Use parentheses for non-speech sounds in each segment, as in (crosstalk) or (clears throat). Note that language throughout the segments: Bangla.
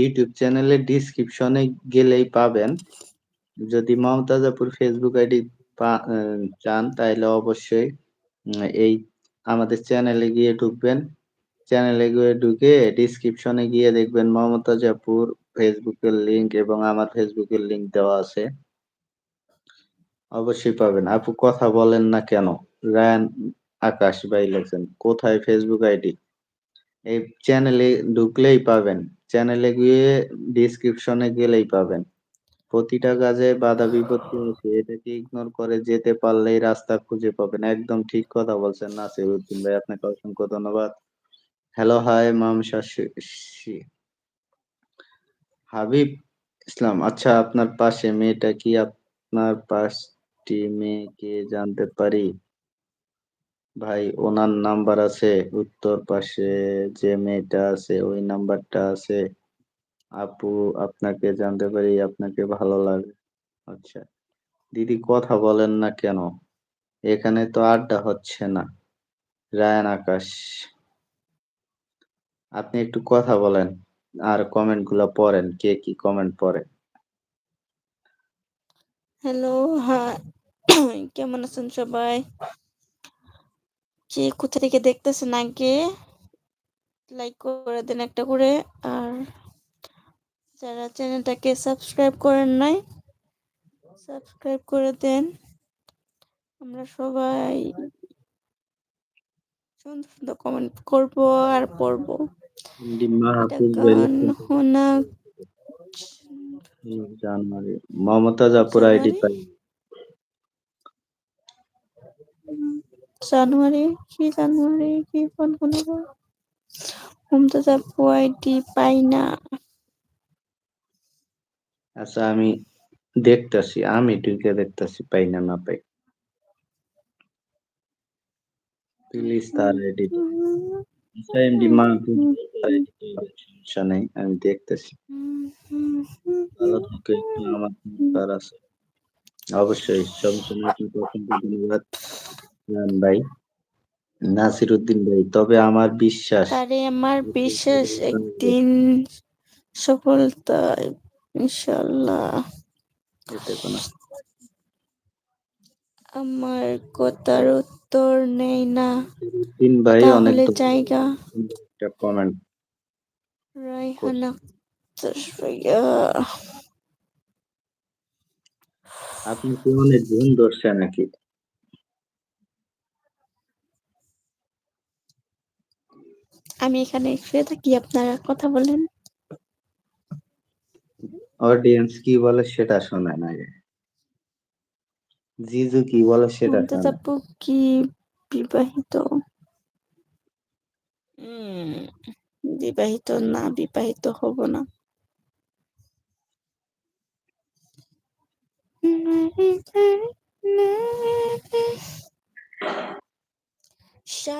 ইউটিউব চ্যানেলের ডিসক্রিপশনে গেলেই পাবেন। যদি মমতাজাপুর ফেসবুক আইডি চান তাহলে অবশ্যই এই আমাদের চ্যানেলে গিয়ে ঢুকবেন। চ্যানেলে গিয়ে ঢুকে ডিসক্রিপশনে গিয়ে দেখবেন মমতাজাপুর ফেসবুকের লিংক এবং আমার ফেসবুকের লিংক দেওয়া আছে। অবশ্যই পাবেন। আপু, কথা বলেন না কেন? রায়ান আকাশ ভাই লেখছেন। কোথায় ফেসবুক আইডি? এই চ্যানেলে ঢুকলেই পাবেন। চ্যানেলে গিয়ে ডিসক্রিপশনে গেলেই পাবেন। প্রতিটা কাজে বাধা বিপত্তি আছে। এটাকে ইগনোর করে যেতে পারলেই রাস্তা খুঁজে পাবেন। একদম ঠিক কথা বলছেন নাসিরউদ্দিন ভাই। আপনাকে অসংখ্য ধন্যবাদ। Hello, hi ma'am Shashi Habib Islam. আচ্ছা আপনার পাশে মেয়েটা কি আপনার পাঁচটি মেয়ে কে জানতে পারি? ভাই ওনার নাম্বার আছে। উত্তর পাশে যে মেয়েটা আছে ওই নাম্বারটা আছে। আপু আপনাকে জানতে পারি আপনাকে ভালো লাগে। আচ্ছা। দিদি কথা বলেন না কেন? এখানে তো আড্ডা হচ্ছে না। রায়ান আকাশ। আপনি একটু কথা বলেন। আর কমেন্টগুলা পড়েন। কে কি কমেন্ট পড়ে? হ্যালো, হাই (clears throat) কেমন আছেন সবাই? কে কোথা থেকে দেখতেছেন আগে? লাইক করে দেন একটা করে। আর যারা চ্যানেলটাকে সাবস্ক্রাইব করেন নাই সাবস্ক্রাইব করে দেন। আমরা সবাই সুন্দর সুন্দর কমেন্ট করব আর পড়ব। মমতাজ আপুর আইডি পাই। জানুয়ারি কি জানুয়ারি কি কোন কোন মমতাজ আপু আইডি পাই না আচ্ছা আমি দেখতাছি। আমি ঢুকে দেখতাছি পাই না না পাই। প্লিজ তার আইডি এমডি দেন। সমস্যা নাই। আমি দেখতেছি। ভালো থাকো আমার। অবশ্যই। আপনাকে অসংখ্য ধন্যবাদ ভাই। নাসিরউদ্দিন ভাই। তবে আমার বিশ্বাস আরে আমার বিশ্বাস একদিন সফলতা ইনশাল্লাহ আমার কথার উত্তর নেই না নাসিরউদ্দিন ভাই অনেক জায়গা একটা কমেন্ট ভাইয়া আপনি কি অনেক ঘুম ধরছে নাকি? আমি এখানে শুয়ে থাকি আপনারা কথা বলেন অডিয়েন্স কি বলে সেটা শোনেন আগে। জিজু কি বলে সেটা। আপু কি বিবাহিত বিবাহিত না বিবাহিত হব না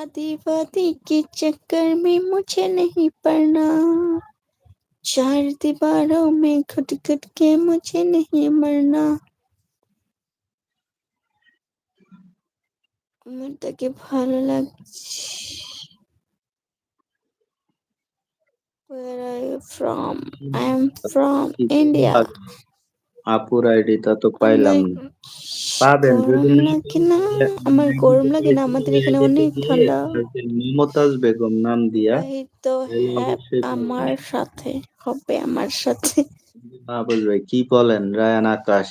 शादी वादी के चक्कर में मुझे नहीं पड़ना चार दीवारों में घुट घुट के मुझे नहीं मरना আমার তাকে ভালো লাগছে Where are you from? I am from কি India. আপুর আইডিটা তো পাইলাম না। পাবেন যদি গরম না লাগে না আমার গরম লাগে না আমাদের এখানে অনেক ঠান্ডা। মমতাজ বেগম নাম দিয়া। বিবাহিত তাহলে হ্যাঁ। আমার সাথে হবে আমার সাথে। মাহফুজ ভাই কি বলেন? রায়ান আকাশ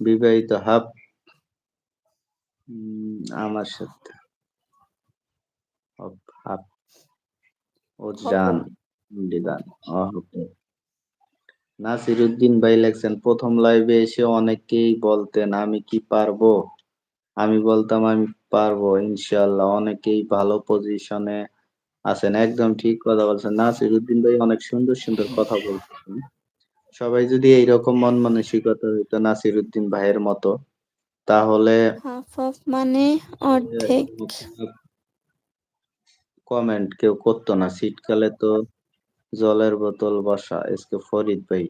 বিবাহিত হাব আমার সাথে। হব, ও জান দিদান নাসিরউদ্দিন ভাই লেখছেন প্রথম লাইভে এসে অনেকেই বলতেন আমি কি পারব? আমি বলতাম আমি পারব ইনশাল্লাহ অনেকেই ভালো পজিশনে আছেন। একদম ঠিক কথা বলছেন। নাসিরউদ্দিন ভাই অনেক সুন্দর সুন্দর কথা বলতেছেন। সবাই যদি এইরকম মন মানসিকতা হইতো নাসিরউদ্দিন ভাইয়ের মতো তাহলে মানে অর্ধেক। কমেন্ট কেউ করতো না। শীতকালে তো জলের বোতল বসা, এসকে ফরিদ ভাই।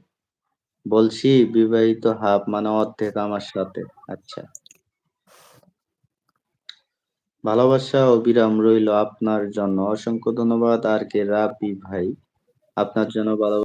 বলছি, বিবাহিত হাফ মানে অর্ধেক আমার সাথে। আচ্ছা। ভালোবাসা ও বিরাম রইল আপনার জন্য। অসংখ্য ধন্যবাদ আর কে রাবি ভাই। আপনার জন্য ভালো